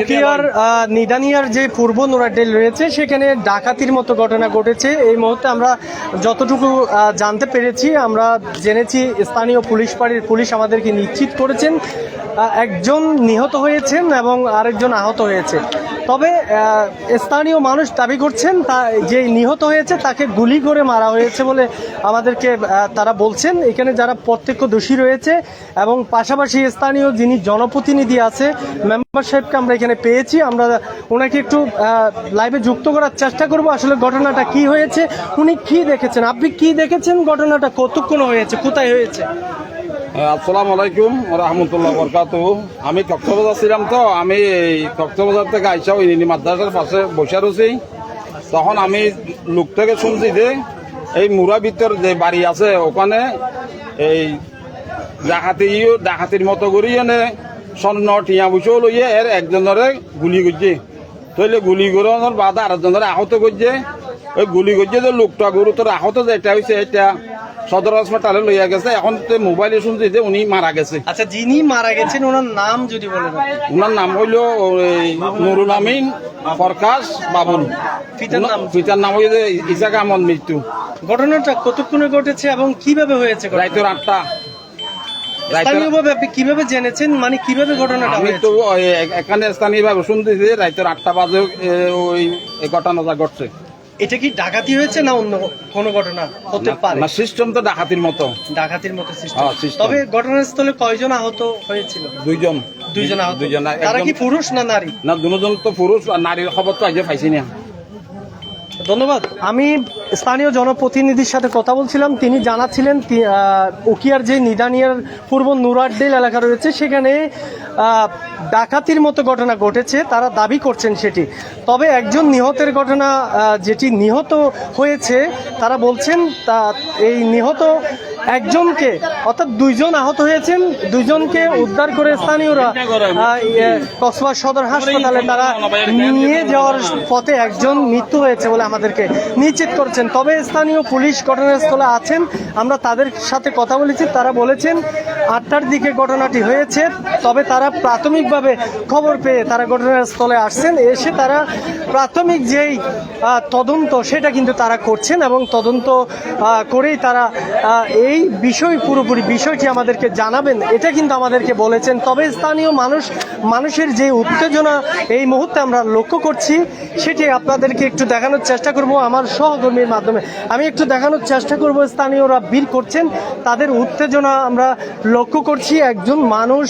উকিয়ার নিদানিয়ার যে পূর্ব নোরাডেল রয়েছে সেখানে ডাকাতির মতো ঘটনা ঘটেছে। এই মুহূর্তে আমরা যতটুকু জানতে পেরেছি আমরা জেনেছি স্থানীয় পুলিশ পাড়ির পুলিশ আমাদেরকে নিশ্চিত করেছেন একজন নিহত হয়েছেন এবং আরেকজন আহত হয়েছে। তবে স্থানীয় মানুষ দাবি করছেন তা যে নিহত হয়েছে তাকে গুলি করে মারা হয়েছে বলে আমাদেরকে তারা বলছেন। এখানে যারা প্রত্যক্ষ দোষী রয়েছে এবং পাশাপাশি স্থানীয় যিনি জনপ্রতিনিধি আছে মেম্বার সাহেবকে আমরা এখানে পেয়েছি। আমরা ওনাকে একটু লাইভে যুক্ত করার চেষ্টা করব। আসলে ঘটনাটা কি হয়েছে উনি কি দেখেছেন? আপনি কি দেখেছেন ঘটনাটা? কতক্ষণ হয়েছে? কোথায় হয়েছে? হ্যাঁ, আসসালামু আলাইকুম রহমতুল্লাহ বরকাত আমি কক্সবাজার ছিলাম তো, আমি এই কক্সবাজার থেকে আইসা ওই মাদ্রাসার পাশে বসে রয়েছি। তখন আমি লোক থেকে শুনছি যে এই মুরা ভিতর যে বাড়ি আছে, ওখানে এই ডাকাতি, ডাকাতির মতো করি এনে স্বর্ণ টিয়া বুঝে লইয়ে এর একজনের গুলি করছে। তৈলে গুলি করানোর বাদে আরেকজনের আহত করছে। ওই গুলি করছে যে লোকটা গরু তোর আহত যেটা হয়েছে এটা সদর হাসপাতালে লইয়া গেছে। এখন তো মোবাইলে শুনছি যে উনি মারা গেছে। আচ্ছা যিনি মারা গেছেন ওনার নাম যদি বলেন ওনার নাম হইল নুরুল আমিন প্রকাশ বাবুল পিতার নাম? পিতার নাম হইল ইসাক আহমদ মৃত্যু। ঘটনাটা কতক্ষণে ঘটেছে এবং কীভাবে হয়েছে? রাইতের আটটা স্থানীয়ভাবে আপনি কীভাবে জেনেছেন? মানে কীভাবে ঘটনাটা আমি তো এখানে স্থানীয় ভাবে শুনতেছি যে রাইতের আটটা বাজে ওই ঘটনাটা ঘটছে। এটা কি ডাকাতি হয়েছে না অন্য কোনো ঘটনা হতে পারে? না সিস্টেম তো ডাকাতির মতো। ডাকাতির মতো সিস্টেম হ্যাঁ। তবে ঘটনাস্থলে কয়জন আহত হয়েছিল? দুইজন। দুইজন আহত। দুইজন তারা কি পুরুষ না নারী? না দুজন তো পুরুষ আর নারীর খবর তো আজকে পাইছি না। ধন্যবাদ। আমি স্থানীয় জনপ্রতিনিধির সাথে কথা বলছিলাম। তিনি জানাচ্ছিলেন উকিয়ার যে নিদানিয়ার পূর্ব নুরাড্ডেল এলাকা রয়েছে, সেখানে ডাকাতির মতো ঘটনা ঘটেছে, তারা দাবি করছেন সেটি। তবে একজন নিহতের ঘটনা যেটি নিহত হয়েছে, তারা বলছেন, তা, এই নিহত একজনকে অর্থাৎ দুইজন আহত হয়েছেন দুইজনকে উদ্ধার করে স্থানীয়রা ইয়ে, কসবা সদর হাসপাতালে তারা নিয়ে যাওয়ার পথে একজন মৃত্যু হয়েছে বলে আমাদেরকে নিশ্চিত করছেন। তবে স্থানীয় পুলিশ ঘটনাস্থলে আছেন আমরা তাদের সাথে কথা বলেছি তারা বলেছেন আটটার দিকে ঘটনাটি হয়েছে তবে তারা প্রাথমিকভাবে খবর পেয়ে তারা ঘটনাস্থলে আসছেন এসে তারা প্রাথমিক যেই তদন্ত সেটা কিন্তু তারা করছেন এবং তদন্ত করেই তারা আহ, এই বিষয় পুরোপুরি বিষয়টি আমাদেরকে জানাবেন, এটা কিন্তু আমাদেরকে বলেছেন। তবে স্থানীয় মানুষ, মানুষের যে উত্তেজনা এই মুহূর্তে আমরা লক্ষ্য করছি, সেটি আপনাদেরকে একটু দেখানোর চেষ্টা করব আমার সহকর্মীর মাধ্যমে। আমি একটু দেখানোর চেষ্টা করব, স্থানীয়রা বীর করছেন, তাদের উত্তেজনা আমরা লক্ষ্য করছি। একজন মানুষ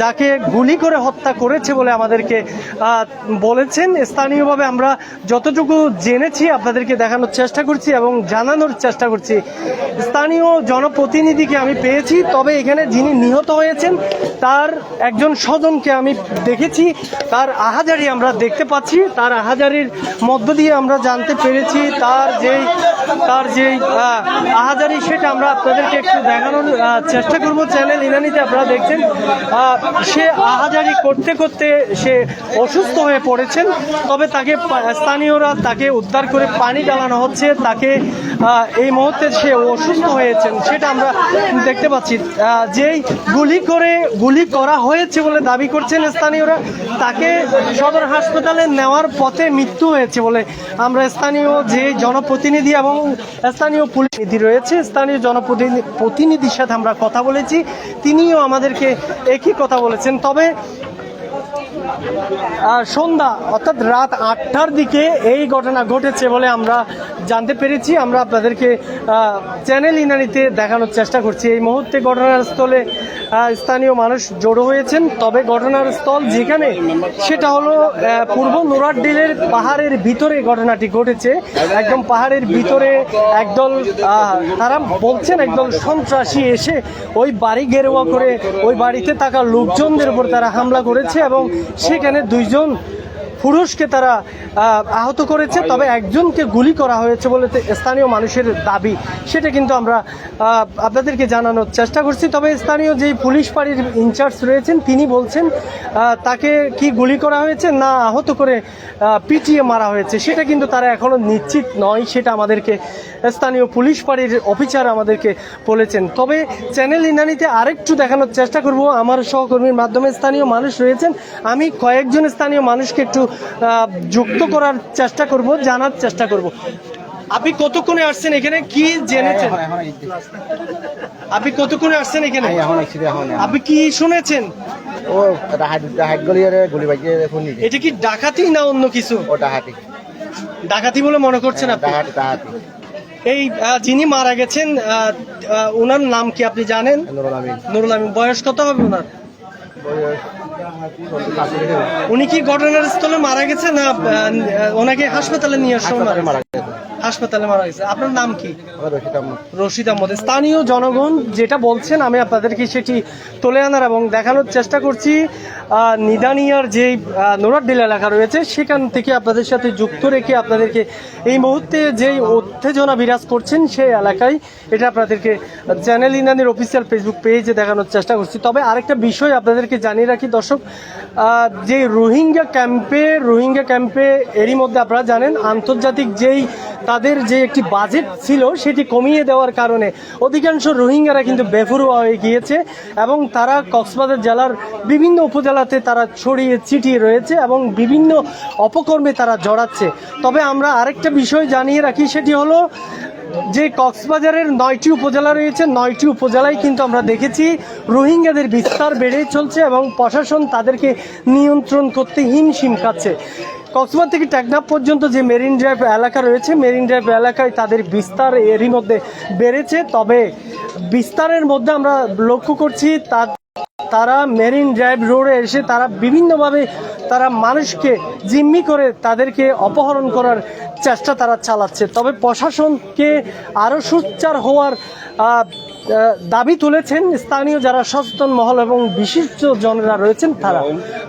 যাকে গুলি করে হত্যা করেছে বলে আমাদেরকে বলেছেন। স্থানীয়ভাবে আমরা যতটুকু জেনেছি, আপনাদেরকে দেখানোর চেষ্টা করছি এবং জানানোর চেষ্টা করছি। স্থানীয় জনপ্রতিনিধিকে আমি পেয়েছি, তবে এখানে যিনি নিহত হয়েছেন, তার একজন স্বজনকে আমি দেখেছি। তার আহাজারি আমরা দেখতে পাচ্ছি, তার আহাজারির মধ্য দিয়ে আমরা জানতে পেরেছি, তার যেই তার আহ, আহাজারি সেটা আমরা আপনাদেরকে একটু দেখানোর চেষ্টা করব। চ্যানেল ইরানিতে আপনারা দেখছেন। সে আহাজারি করতে করতে সে অসুস্থ হয়ে পড়েছেন। তবে তাকে স্থানীয়রা তাকে উদ্ধার করে পানি ডালানো হচ্ছে। তাকে এই মুহূর্তে সে অসুস্থ হয়েছেন সেটা আমরা দেখতে পাচ্ছি। যেই গুলি করে গুলি করা হয়েছে বলে দাবি করছেন স্থানীয়রা তাকে সদর হাসপাতালে নেওয়ার পথে মৃত্যু হয়েছে বলে আমরা স্থানীয় যে জনপ্রতিনিধি এবং স্থানীয় পুলিশ নীতি রয়েছে। স্থানীয় জনপ্রতিনিধির প্রতিনিধির সাথে আমরা কথা বলেছি। তিনিও আমাদেরকে একই কথা বলেছেন। তবে সন্ধ্যা, অর্থাৎ রাত আটটার দিকে এই ঘটনা ঘটেছে বলে আমরা জানতে পেরেছি। আমরা আপনাদেরকে চ্যানেল ইনানিতে দেখানোর চেষ্টা করছি। এই মুহূর্তে ঘটনার স্থলে স্থানীয় মানুষ জড়ো হয়েছেন। তবে ঘটনার স্থল যেখানে, সেটা হলো পূর্ব নোরাড্ডিলের পাহাড়ের ভিতরে ঘটনাটি ঘটেছে। একদম পাহাড়ের ভিতরে একদল তারা বলছেন একদল সন্ত্রাসী এসে ওই বাড়ি গেরুয়া করে, ওই বাড়িতে থাকা লোকজনদের উপর তারা হামলা করেছে এবং সেখানে দুইজন পুরুষকে তারা আহত করেছে তবে একজনকে গুলি করা হয়েছে বলে স্থানীয় মানুষের দাবি। সেটা কিন্তু আমরা আপনাদেরকে জানানোর চেষ্টা করছি। তবে স্থানীয় যেই পুলিশ পাড়ির ইনচার্জ রয়েছেন তিনি বলছেন তাকে কি গুলি করা হয়েছে না আহত করে পিটিয়ে মারা হয়েছে সেটা কিন্তু তারা এখনও নিশ্চিত নয় সেটা আমাদেরকে স্থানীয় পুলিশ পাড়ির অফিসার আমাদেরকে বলেছেন। তবে চ্যানেল ইনানিতে আরেকটু দেখানোর চেষ্টা করব আমার সহকর্মীর মাধ্যমে স্থানীয় মানুষ রয়েছেন। আমি কয়েকজন স্থানীয় মানুষকে একটু আহ, যুক্ত করার চেষ্টা করব জানার চেষ্টা করব। আপনি কতক্ষণে আসছেন এখানে? কি জেনেছেন? আপনি কতক্ষণে আসছেন এখানে? এখন আপনি কি শুনেছেন? ও গলি বাজিয়ে এটা কি ডাকাতি না অন্য কিছু? ও ডাহাতি ডাকাতি বলে মনে করছেন আপনি? ডাহাতি ডাহাতি এই যিনি মারা গেছেন ওনার নাম কি আপনি জানেন? নুরুল আমিন। নুরুল আমিন। বয়স কত হবে ওনার? বয়স। উনি কি ঘটনাস্থলে মারা গেছে না ওনাকে হাসপাতালে নিয়ে আসা মারা গেছে? হাসপাতালে মারা গেছে। আপনার নাম কি? রশিদ আহমদ। স্থানীয় জনগণ যেটা বলছেন আমি আপনাদেরকে সেটি তুলে আনার এবং দেখানোর চেষ্টা করছি। নিদানিয়ার যে নোরাড্ডিল এলাকা রয়েছে সেখান থেকে আপনাদের সাথে যুক্ত রেখে আপনাদেরকে এই মুহূর্তে যেই উত্তেজনা বিরাজ করছেন সেই এলাকায় এটা আপনাদেরকে চ্যানেল ইনানির অফিসিয়াল ফেসবুক পেজে দেখানোর চেষ্টা করছি। তবে আরেকটা বিষয় আপনাদেরকে জানিয়ে রাখি দর্শক যে রোহিঙ্গা ক্যাম্পে রোহিঙ্গা ক্যাম্পে এরই মধ্যে আপনারা জানেন আন্তর্জাতিক যেই তাদের যে একটি বাজেট ছিল সেটি কমিয়ে দেওয়ার কারণে অধিকাংশ রোহিঙ্গারা কিন্তু বেফরুয়া হয়ে গিয়েছে এবং তারা কক্সবাজার জেলার বিভিন্ন উপজেলাতে তারা ছড়িয়ে ছিটিয়ে রয়েছে এবং বিভিন্ন অপকর্মে তারা জড়াচ্ছে। তবে আমরা আরেকটা বিষয় জানিয়ে রাখি, সেটি হলো যে কক্সবাজারের নয়টি উপজেলা রয়েছে, নয়টি উপজেলায় কিন্তু আমরা দেখেছি রোহিঙ্গাদের বিস্তার বেড়েই চলছে এবং প্রশাসন তাদেরকে নিয়ন্ত্রণ করতে হিমশিম খাচ্ছে। কক্সবাজার থেকে টেকনাফ পর্যন্ত যে মেরিন ড্রাইভ এলাকা রয়েছে, মেরিন ড্রাইভ এলাকায় তাদের বিস্তার এরই মধ্যে বেড়েছে। তবে বিস্তারের মধ্যে আমরা লক্ষ্য করছি, তা তারা মেরিন ড্রাইভ রোডে এসে তারা বিভিন্নভাবে তারা মানুষকে জিম্মি করে তাদেরকে অপহরণ করার চেষ্টা তারা চালাচ্ছে। তবে প্রশাসনকে আরও সোচ্চার হওয়ার দাবি তুলেছেন স্থানীয় যারা সচেতন মহল এবং বিশিষ্ট জনেরা রয়েছেন তারা।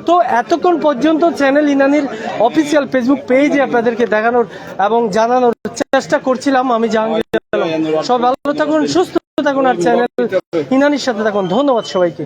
তো এতক্ষণ পর্যন্ত চ্যানেল ইনানির অফিসিয়াল ফেসবুক পেজে আপনাদেরকে দেখানোর এবং জানানোর চেষ্টা করছিলাম। আমি জাহাঙ্গীর সব ভালো থাকুন, সুস্থ থাকুন আর চ্যানেল ইনানির সাথে থাকুন। ধন্যবাদ সবাইকে।